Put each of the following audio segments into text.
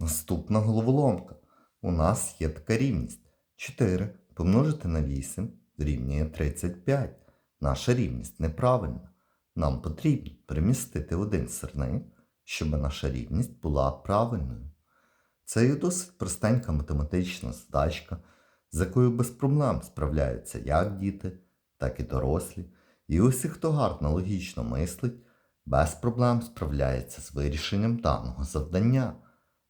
Наступна головоломка. У нас є така рівність. 4 помножити на 8 дорівнює 35. Наша рівність неправильна. Нам потрібно перемістити один сирник, щоб наша рівність була правильною. Це є досить простенька математична задачка, з якою без проблем справляються як діти, так і дорослі. І усі, хто гарно логічно мислить, без проблем справляється з вирішенням даного завдання.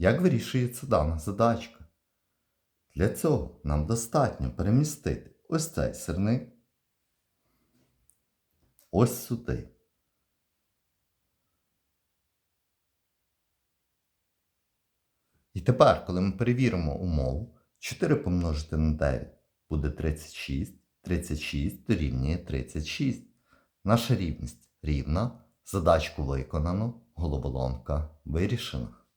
Як вирішується дана задачка? Для цього нам достатньо перемістити ось цей сирник ось сюди. І тепер, коли ми перевіримо умову, 4 помножити на 9 буде 36, 36 дорівнює 36. Наша рівність рівна, задачку виконано, головоломка вирішена.